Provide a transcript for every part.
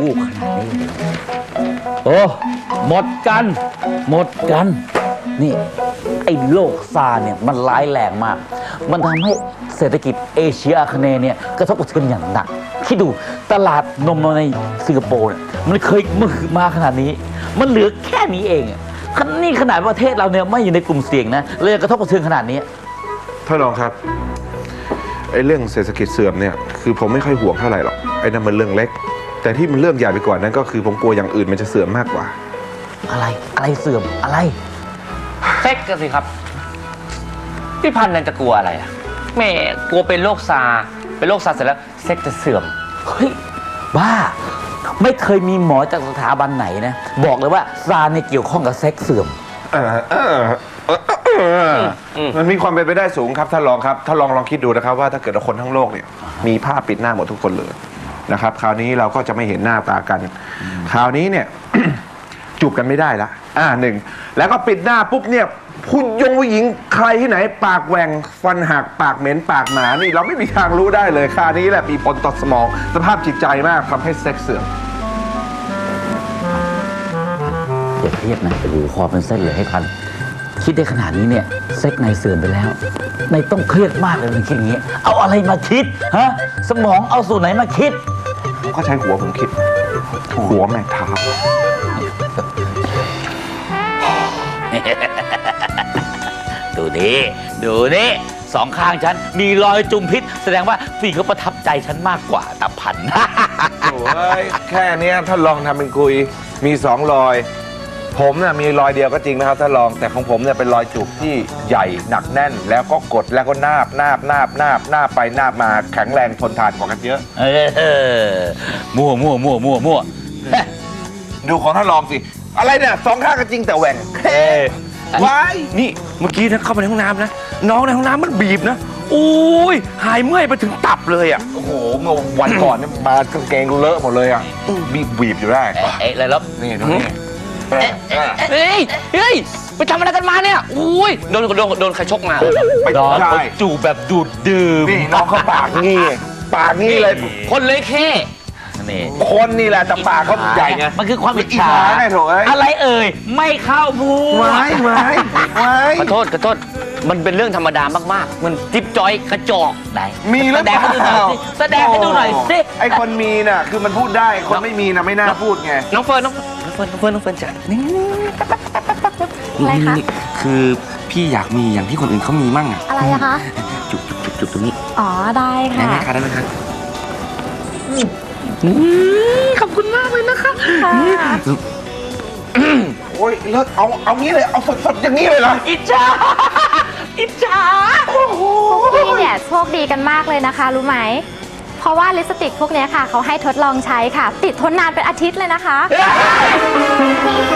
อู้ขนาดนี้เลยโอ้หมดกัน หมดกัน นี่ ไอ้โรคซาร์เนี่ยมันร้ายแรงมาก มันทำให้เศรษฐกิจเอเชียอาคเนย์เนี่ยกระทบกระเทือนอย่างหนัก คิดดูตลาดนมในสิงคโปร์เนี่ยมันเคยมือมาขนาดนี้ มันเหลือแค่นี้เองอะนี่ขนาดประเทศเราเนี่ยไม่อยู่ในกลุ่มเสี่ยงนะเลยกระทบกระเทือนขนาดนี้ท่านรองครับไอ้เรื่องเศรษฐกิจเสื่อมเนี่ยคือผมไม่ค่อยห่วงเท่าไหร่หรอกไอ้นั่นมันเรื่องเล็ก แต่ที่มันเรื่องใหญ่ไปกว่านั้นก็คือผมกลัวอย่างอื่นมันจะเสื่อมมากกว่า อะไรอะไรเสื่อมอะไรเซ็กกันสิครับ พี่พันธ์นั่นจะกลัวอะไรอะแหม่กลัวเป็นโรคซาร์เป็นโรคซาร์เสร็จแล้วเซ็กจะเสื่อม เฮ้ยบ้า ไม่เคยมีหมอจากสถาบันไหนนะ บอกเลยว่าซาร์เนี่ยเกี่ยวข้องกับเซ็กเสื่อม เออเออเออเอออืม มันมีความเป็นไปได้สูงครับท่านรองครับท่านลองลองคิดดูนะครับว่าถ้าเกิดว่าคนทั้งโลกเนี่ยมีผ้าปิดหน้าหมดทุกคนเลย นะครับ คราวนี้เราก็จะไม่เห็นหน้าตากัน คราวนี้เนี่ย จูบกันไม่ได้ละอ่าหนึ่งแล้วก็ปิดหน้าปุ๊บเนี่ยผู้ยงผู้หญิงใครที่ไหน ปากแหว่งฟันหักปากเหม็นปากหมานี่ เราไม่มีทางรู้ได้เลยคราวนี้แหละมีผลต่อสมอง สภาพจิตใจมากทำให้เซ็กซ์เสื่อมอย่าเครียดนะโอ้โหคอเป็นเส้นเลยให้พัน คิดได้ขนาดนี้เนี่ยเซ็กในเสื่อมไปแล้ว ในต้องเครียดมากเลยมันคิดอย่างนี้ เอาอะไรมาคิดฮะสมองเอาส่วนไหนมาคิด ผมก็ใช้หัวผมคิด หัวแม่งเท้าดูนี่ดูนี่สองข้างฉัน มีรอยจุมพิษ แสดงว่าพี่เขาประทับใจฉันมากกว่าตาพัน โอ้ยแค่เนี้ยท่านลองทำเป็นคุย มีสองรอย ผมน่ะมีรอยเดียวก็จริงนะครับท่านลองแต่ของผมเนี่ยเป็นรอยจูบที่ใหญ่หนักแน่น แล้วก็กดแล้วก็นาบนาบนาบนาบนาบไปนาบมาแข็งแรงทนทานกว่ากันเยอะ เออมั่วมั่วมั่วมั่วมั่วเฮ้ยดูของท่านลองสิ อะไรเนี่ยสองข้างก็จริงแต่แหว่งเฮ้ว้ายนี่เมื่อกี้นะเข้าไปในห้องน้ำนะ น้องในห้องน้ำมันบีบนะโอ้ยหายเมื่อยไปถึงตับเลยอะโอ้โหเมื่อวันก่อนเนี่ยมากางเกงเลอะหมดเลยอะบีบบีบอยู่ได้ เอ๊ะเอ๊ะอะไรแล้วนี่ดูนี่ เฮ้ย เฮ้ย ไปทำอะไรกันมาเนี่ย อุ้ย โดนโดนโดนใครชกมาไปน้องใช่ เขาจูบแบบดูดดื่มนี่น้องเขาปากงี้ปากงี้เลยคนเลยแค่นี่คนนี่แหละแต่ปากเขาใหญ่ไง มันคือความอิจฉาอิจฉาไงโถ่เอ้ย อะไรเอ่ย ไม่เข้าพูด ไว้ไว้ไว้ขอโทษขอโทษ มันเป็นเรื่องธรรมดามากๆ มันจิ๊บจอยกระจอกไหนมีหรืแสอดงให้ดูหน่อยสิแสดงให้ดูหน่อยสิ ไอคนมีน่ะ คือมันพูดได้ คนไม่มีน่ะไม่น่าพูดไง น้องเฟิร์นน้องน้ องเฟิร์นน้องเฟิร์นน้องเฟิร์นจะนี่อะไรคะ นี่คือพี่อยากมีอย่างที่คนอื่นเขามีมั่งอะอะไรอะคะ จุบจุบจุบจุบตรงนี้อ๋อ ได้ได้ค่ะ ไหมคะได้ไหมคะขอบคุณมากเลยนะคะค่ะโอ้ยเลิกเอาเอางี้เลยเอาสดๆอย่างนี้เลยเหรออิจฉาอิจฉาพี่เนี่ยโชคดีกันมากเลยนะคะ รู้ไหม เพราะว่าลิปสติกพวกเนี้ยค่ะเขาให้ทดลองใช้ค่ะ ติดทนนานเป็นอาทิตย์เลยนะคะ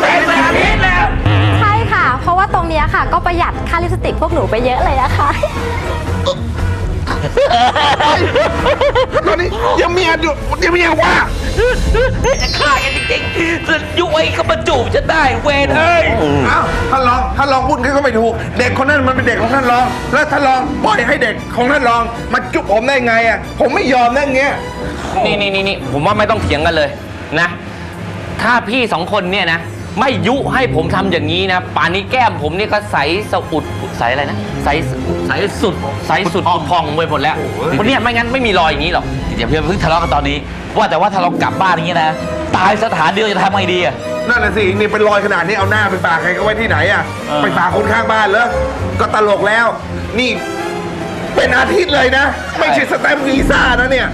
เป็นแบบนี้แล้วใช่ค่ะ เพราะว่าตรงเนี้ยค่ะ ก็ประหยัดค่าลิปสติกพวกหนูไปเยอะเลยนะคะตอนนี้ยังมีอยู่ยังมีว่าจะฆ่ากันจริงๆจะยุ้ยเขามาจูบฉันได้เวรเอ้ยอ้าวท่านรอ งท่านรองพูดก็ไม่ถูก เด็กคนนั้นมันเป็นเด็กของท่านรอง แล้วท่านรองปล่อยให้เด็กของท่านรองมาจุบผมได้ไงอะผมไม่ยอมนั่นเงี้ยนี่นี่นี่นี่ผมว่าไม่ต้องเถียงกันเลยนะ ถ้าพี่สองคนเนี่ยนะ ไม่ยุให้ผมทำอย่างนี้นะ ป่านนี้แก้มผมนี่ก็ใสสะอุดใสอะไรนะใสใสสุดใสสุดผุดพองไปหมดแล้ววันเนี้ยไม่งั้นไม่มีรอยอย่างนี้หรอก อย่าเพิ่งทะเลาะกันตอนนี้ ว่าแต่ว่าถ้าเรากลับบ้านอย่างนี้นะ ตายสถานเดียวจะทำไงดีอะ นั่นน่ะสินี่เป็นรอยขนาดนี้เอาหน้าไปปากใครก็ไว้ที่ไหนอะเออ ไปปากคนข้างบ้านเหรอก็ตลกแล้ว นี่เป็นอาทิตย์เลยนะ ไม่ใช่สแตมป์วีซ่านะเนี่ย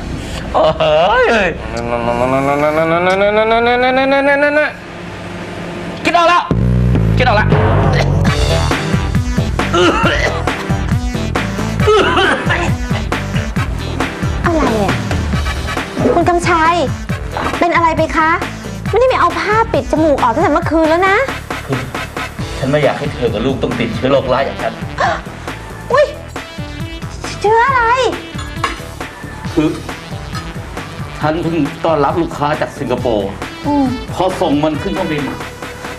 เอ้ยคิดออกแล้วคิดออกละอะไรอะคุณกำชัย เป็นอะไรไปคะ ไม่ได้ไปเอาผ้าปิดจมูกออกตั้งแต่เมื่อคืนแล้วนะ ฉันไม่อยากให้เธอกับลูกต้องติดเชื้อโรคร้ายอย่างฉัน อุ้ยเชื้ออะไร คือฉันเพิ่งต้อนรับลูกค้าจากสิงคโปร์อืมพอส่งมันขึ้นเครื่องบิน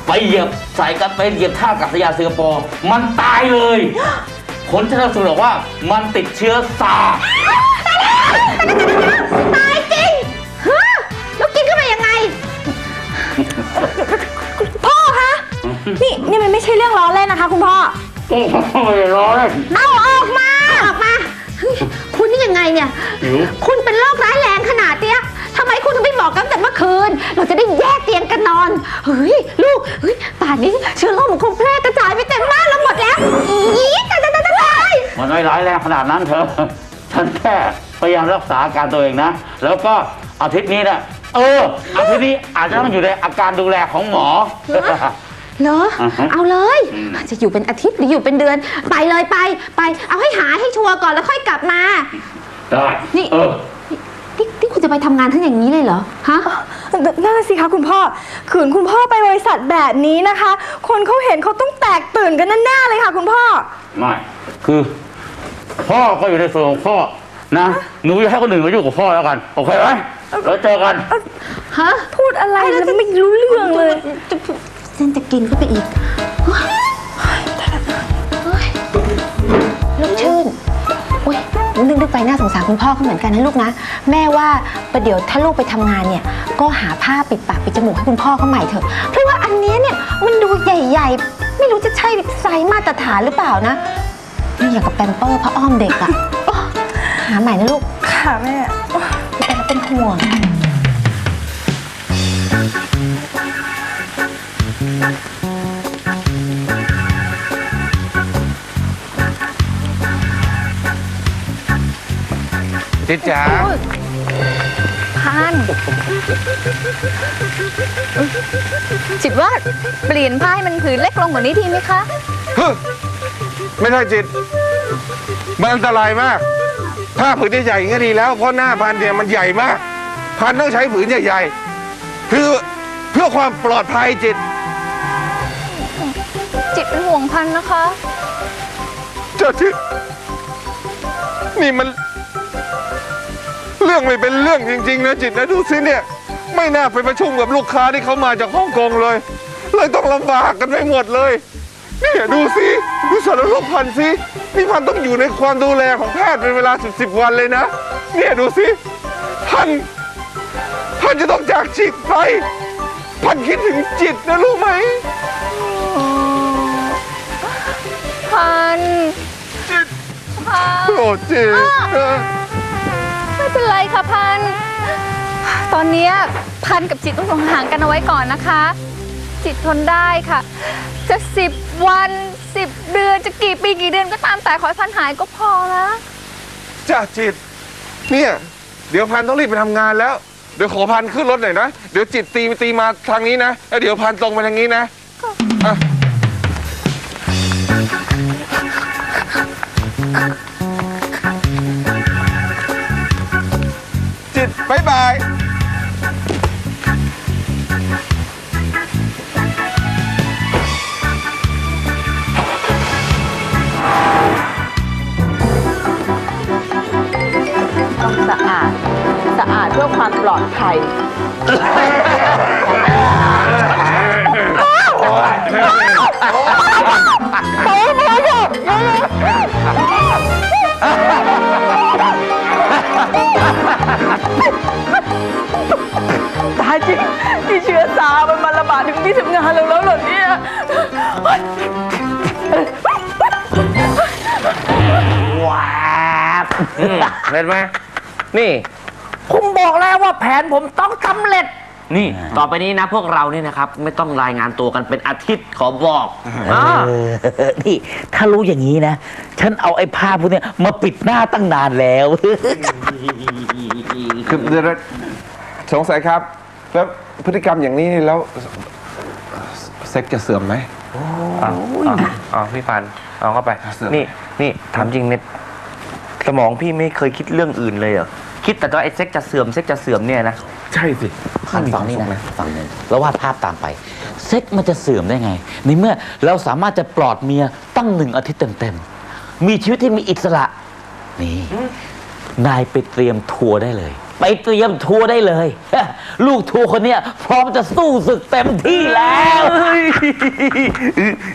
ไปเหยียบสายการไปเหยียบท่าอากาศยานสิงคโปร์มันตายเลย ผลชนสูตรบอกว่ามันติดเชื้อซาร์ นี่นี่มันไม่ใช่เรื่องล้อเล่นนะคะ คุณพ่อเอาออกมาออกมาเฮ้ยคุณนี่ยังไงเนี่ยคุณเป็นโรคร้ายแรงขนาดเนี้ยทำไมคุณถึงไม่บอกกันตั้งแต่เมื่อคืน เราจะได้แยกเตียงกันนอน เฮ้ยลูก เฮ้ยป่านนี้เชื้อโรคมันคงแพร่กระจายไปเต็มบ้านเราหมดแล้วอีตายตายตายตายมันไม่ร้ายแรงขนาดนั้นเธอ ฉันแค่พยายามรักษาอาการตัวเองนะ แล้วก็อาทิตย์นี้เนี่ยเอออาทิตย์นี้อาจจะต้องอยู่ในอาการดูแลของหมอ เหรอ อ่าฮะเอาเลยจะอยู่เป็นอาทิตย์หรืออยู่เป็นเดือน ไปเลยไปไป เอาให้หายให้ชัวร์ก่อนแล้วค่อยกลับมา ได้นี่ เออ นี่นี่คุณจะไปทำงานทั้งอย่างนี้เลยเหรอ ฮะ นั่นนะสิคะคุณพ่อ ขืนคุณพ่อไปบริษัทแบบนี้นะคะ คนเขาเห็นเขาต้องแตกตื่นกันแน่ๆเลยค่ะ คุณพ่อ ไม่คือ พ่อก็อยู่ในส่วนของพ่อนะ หนูอย่าให้คนอื่นมายุ่งกับพ่อแล้วกันโอเคไหมแล้วเจอกัน ฮะพูดอะไรแล้วไม่รู้เรื่องเลย จะ เส้นจะกินก็ไปอีกเฮ้ยเฮ้ยลูกชื่นอุ้ยนึกนึกไปน่าสงสารคุณพ่อเขาเหมือนกันนะลูกนะ แม่ว่าประเดี๋ยวถ้าลูกไปทำงานเนี่ย ก็หาผ้าปิดปากปิดจมูกให้คุณพ่อเขาใหม่เถอะ เพราะว่าอันเนี้ยเนี่ยมันดูใหญ่ๆ ไม่รู้จะใช่ไซส์มาตรฐานหรือเปล่านะนี่อย่างกับแปมเปอร์พระอ้อมเด็กอะโอ้หาใหม่นะลูกค่ะแม่ แต่เป็นห่วง จิตจ๋าพันจิตว่าเปลี่ยนผ้าให้มันผืนเล็กลงกว่านี้ทีไหมคะฮึไม่ได้จิต มันอันตรายมาก ผ้าผืนใหญ่ๆอย่างนี้ดีแล้ว เพราะหน้าพันเนี่ยมันใหญ่มาก พันต้องใช้ผืนใหญ่ๆ คือเพื่อความปลอดภัยจิต จิตเป็นห่วงพันนะคะ เจ้าจิต นี่มัน เรื่องไม่เป็นเรื่องจริง ๆ นะจิตนะดูสิเนี่ย ไม่น่าไปประชุมกับลูกค้าที่เขามาจากฮ่องกงเลย เลยต้องลำบากกันไปหมดเลยเนี่ยดูสิดูสารโรคพันสินี่พันต้องอยู่ในความดูแลของแพทย์เป็นเวลาสิบสิบวันเลยนะเนี่ยดูสิพันพันจะต้องจากจิตไป พันคิดถึงจิตนะรู้ไหม พันโอ้จิตเออไม่เป็นไรค่ะพัน ตอนเนี้ยพันกับจิตต้องห่างๆกันเอาไว้ก่อนนะคะ จิตทนได้ค่ะ จะสิบวันสิบเดือนจะกี่ปีกี่เดือนก็ตามแต่ขอให้พันหายก็พอนะจ้าจิต เนี่ย เดี๋ยวพันต้องรีบไปทำงานแล้ว เดี๋ยวขอพันขึ้นรถหน่อยนะ เดี๋ยวจิตตีตีมาทางนี้นะแล้วเดี๋ยวพันตรงไปทางนี้นะอะจิต บายบายต้องสะอาด สะอาดเพื่อความปลอดภัย ที่เชื้อซามันมาระบาดถึงที่ทำงานเราแล้วเหรอเนี่ยอืมเห็นไหมนี่ ผมบอกแล้วว่าแผนผมต้องสำเร็จ นี่ต่อไปนี้นะพวกเราเนี่ยนะครับ ไม่ต้องรายงานตัวกันเป็นอาทิตย์ขอบอกอ่าเออนี่ถ้ารู้อย่างนี้นะ ฉันเอาไอ้ผ้าพวกเนี้ยมาปิดหน้าตั้งนานแล้ว คือเดี๋ยวนะสงสัยครับ แล้วพฤติกรรมอย่างนี้นี่แล้วเซ็กจะเสื่อมไหมเอาเอาเอาพี่พันธุ์เอาเข้าไป เสือก นี่นี่ถามจริงเนี่ยสมองพี่ไม่เคยคิดเรื่องอื่นเลยเหรอคิดแต่ตัวไอ้เซ็กจะเสื่อมเซ็กจะเสื่อมเนี่ยนะใช่สิฟังฟังนี่นะฟังนี่แล้ววาดภาพตามไปเซ็กมันจะเสื่อมได้ไง ในเมื่อเราสามารถจะปลอดเมียตั้งหนึ่งอาทิตย์เต็มๆมีชีวิตที่มีอิสระ นี่ นายไปเตรียมทัวร์ได้เลย ไปเตรียมทัวร์ได้เลย ลูกทัวร์คนเนี้ยพร้อมจะสู้ศึกเต็มที่แล้ว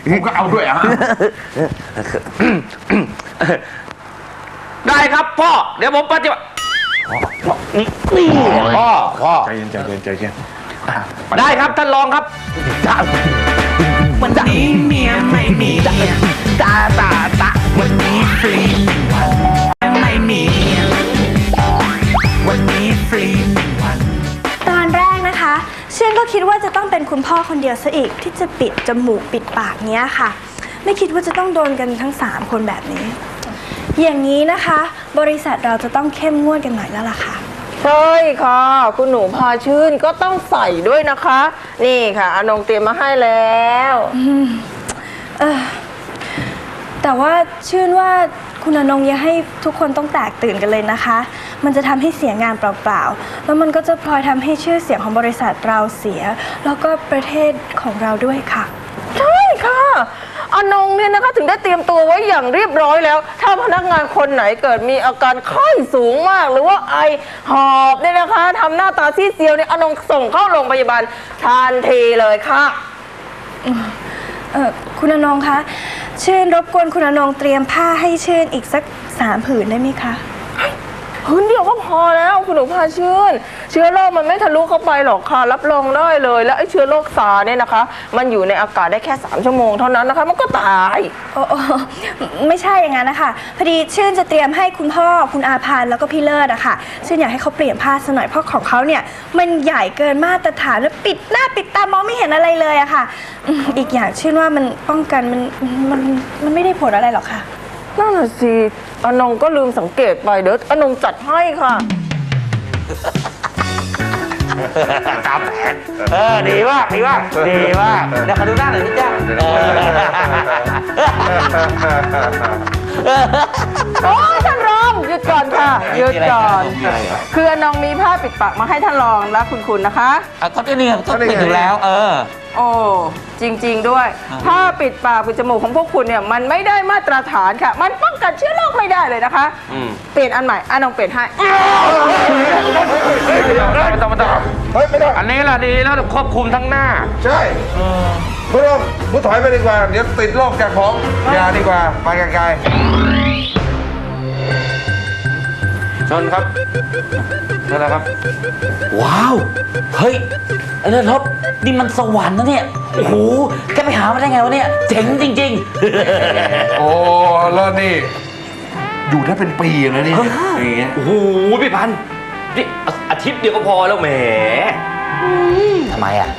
ผมก็เอาด้วยอะ ได้ครับพ่อ เดี๋ยวผมปฏิบัตินี่นี่พ่อพ่อใจเย็นใจเย็นใจเย็นได้ครับท่านรองครับจ้าวันนี้เมียไม่มีตาตาตาวันนี้ฟรีหนึ่งวันไม่มี คิดว่าจะต้องเป็นคุณพ่อคนเดียวซะอีก ที่จะปิดจมูกปิดปากเนี้ยค่ะ ไม่คิดว่าจะต้องโดนกันทั้ง 3 คนแบบนี้ อย่างนี้นะคะ บริษัทเราจะต้องเข้มงวดกันหน่อยแล้วล่ะค่ะ ใช่ค่ะ คุณหนูพาชื่นก็ต้องใส่ด้วยนะคะ นี่ค่ะอนงเตรียมมาให้แล้ว เออแต่ว่าชื่นว่า คุณอนงอย่าให้ทุกคนต้องแตกตื่นกันเลยนะคะ มันจะทำให้เสียงานเปล่าๆ แล้วมันก็จะพลอยทำให้ชื่อเสียงของบริษัทเราเสีย แล้วก็ประเทศของเราด้วยค่ะ ใช่ค่ะอนงเนี่ยนะคะถึงได้เตรียมตัวไว้อย่างเรียบร้อยแล้ว ถ้าพนักงานคนไหนเกิดมีอาการไข้สูงมาก หรือว่าไอหอบเนี่ยนะคะทำหน้าตาซีดเซียวเนี่ยอนงส่งเข้าโรงพยาบาลทันทีเลยค่ะ เออคุณอนงคะ ชื่นรบกวนคุณอนงเตรียมผ้าให้ชื่นอีกสักสามผืนได้ไหมคะ พื้นเดียว พอแล้วคุณหนูพาชื่น เชื้อโรคมันไม่ทะลุเข้าไปหรอกค่ะ รับรองได้เลย แล้วไอ้เชื้อโรคซาร์เนี่ยนะคะ มันอยู่ในอากาศได้แค่ 3 ชั่วโมงเท่านั้นนะคะ มันก็ตาย โอ้โอ้ไม่ใช่อย่างนั้นนะคะพอดีชื่นจะเตรียมให้คุณพ่อคุณอาพันแล้วก็พี่เลิศอะค่ะชื่นอยากให้เขาเปลี่ยนผ้าซะหน่อยเพราะของเขาเนี่ยมันใหญ่เกินมาตรฐานแล้วปิดหน้าปิดตามองไม่เห็นอะไรเลยอะค่ะอืมอีกอย่างชื่นว่ามันป้องกันมันมันมันไม่ได้ผลอะไรหรอกค่ะ นั่นน่ะสิอนงก็ลืมสังเกตไปเดี๋ยวอนงจัดให้ค่ะ ตามแผนเออดีมากดีมากดีมากเดี๋ยวขอดูหน้าหน่อยพี่จ้าโอ้ ท่านรองหยุดก่อนค่ะหยุดก่อนคืออนงมีผ้าปิดปากมาให้ท่านรองและคุณคุณนะคะ อะก็นี่ไงก็ปิดอยู่แล้ว เออ โอ้จริง ๆ ด้วยผ้าปิดปากปิดจมูกของพวกคุณเนี่ยมันไม่ได้มาตรฐานค่ะ มันป้องกันเชื้อโรคไม่ได้เลยนะคะเปลี่ยนอันใหม่อันนองเปลี่ยนให้ไม่ต้องไม่ต้องเฮ้ยไม่ได้อันนี้ล่ะดีแล้วควบคุมทั้งหน้า ใช่ไม่ต้องมุดถอยไปดีกว่า เดี๋ยวติดโรคจากผมอย่าดีกว่าไปไกล ชนครับนั่นแหละครับว้าว เฮ้ยไอ้เลิศรถนี่มันสวรรค์นะเนี่ย โอ้โห แกไปหามาได้ไงวะเนี่ย เจ๋งจริงๆโอ้แล้วนี่ อยู่ได้เป็นปีนะนี่อย่างเงี้ยโอ้โห พี่พันธุ์นี่อาอาทิตย์เดียวก็พอแล้วแหมๆทำไมอะ